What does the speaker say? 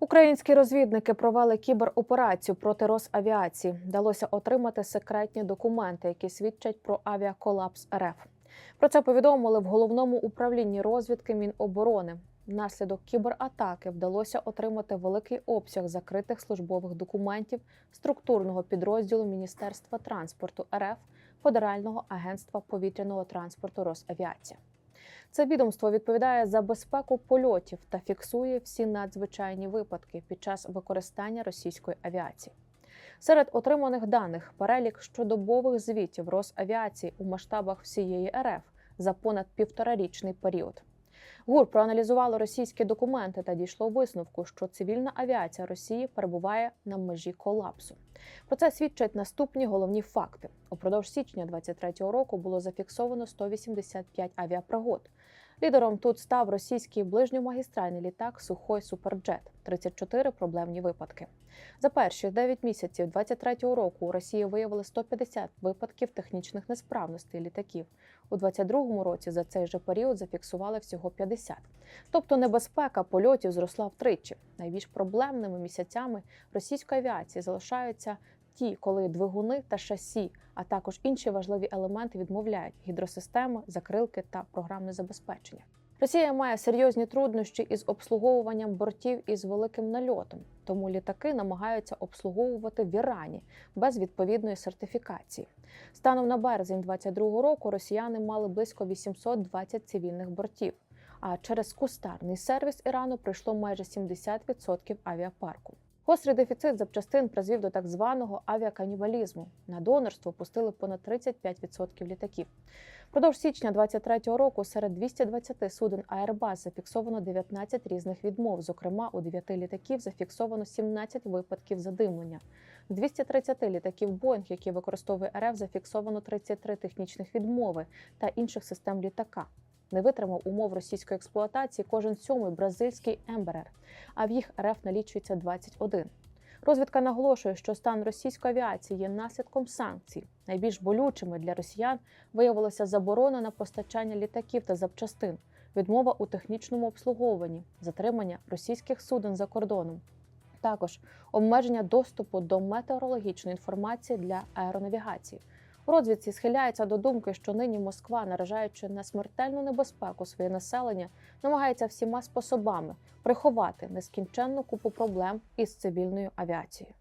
Українські розвідники провели кібероперацію проти Росавіації. Вдалося отримати секретні документи, які свідчать про авіаколапс РФ. Про це повідомили в головному управлінні розвідки Міноборони. Внаслідок кібератаки вдалося отримати великий обсяг закритих службових документів структурного підрозділу Міністерства транспорту РФ Федерального агентства повітряного транспорту Росавіація. Це відомство відповідає за безпеку польотів та фіксує всі надзвичайні випадки під час використання російської авіації. Серед отриманих даних перелік щодобових звітів Росавіації у масштабах всієї РФ за понад півторарічний період. ГУР проаналізувало російські документи та дійшло висновку, що цивільна авіація Росії перебуває на межі колапсу. Про це свідчать наступні головні факти. Упродовж січня 2023 року було зафіксовано 185 авіапригод. Лідером тут став російський ближньомагістральний літак Сухой Суперджет 34 проблемні випадки. За перші 9 місяців 2023 року у Росії виявили 150 випадків технічних несправностей літаків. У 2022 році за цей же період зафіксували всього 50. Тобто небезпека польотів зросла втричі. Найбільш проблемними місяцями російської авіації залишаються ті, коли двигуни та шасі, а також інші важливі елементи відмовляють гідросистеми, закрилки та програмне забезпечення. Росія має серйозні труднощі із обслуговуванням бортів із великим нальотом, тому літаки намагаються обслуговувати в Ірані без відповідної сертифікації. Станом на березень 2022 року росіяни мали близько 820 цивільних бортів. А через кустарний сервіс Ірану прийшло майже 70% авіапарку. Гострий дефіцит запчастин призвів до так званого авіаканібалізму. На донорство пустили понад 35% літаків. Продовж січня 2023 року серед 220 суден Airbus зафіксовано 19 різних відмов. Зокрема, у 9 літаків зафіксовано 17 випадків задимлення. З 230 літаків Boeing, які використовує РФ, зафіксовано 33 технічних відмови та інших систем літака. Не витримав умов російської експлуатації кожен сьомий бразильський Емберер, а в їх РФ налічується 21. Розвідка наголошує, що стан російської авіації є наслідком санкцій. Найбільш болючими для росіян виявилася заборона на постачання літаків та запчастин, відмова у технічному обслуговуванні, затримання російських суден за кордоном. Також обмеження доступу до метеорологічної інформації для аеронавігації. Розвідці схиляється до думки, що нині Москва, наражаючи на смертельну небезпеку своє населення, намагається всіма способами приховати нескінченну купу проблем із цивільною авіацією.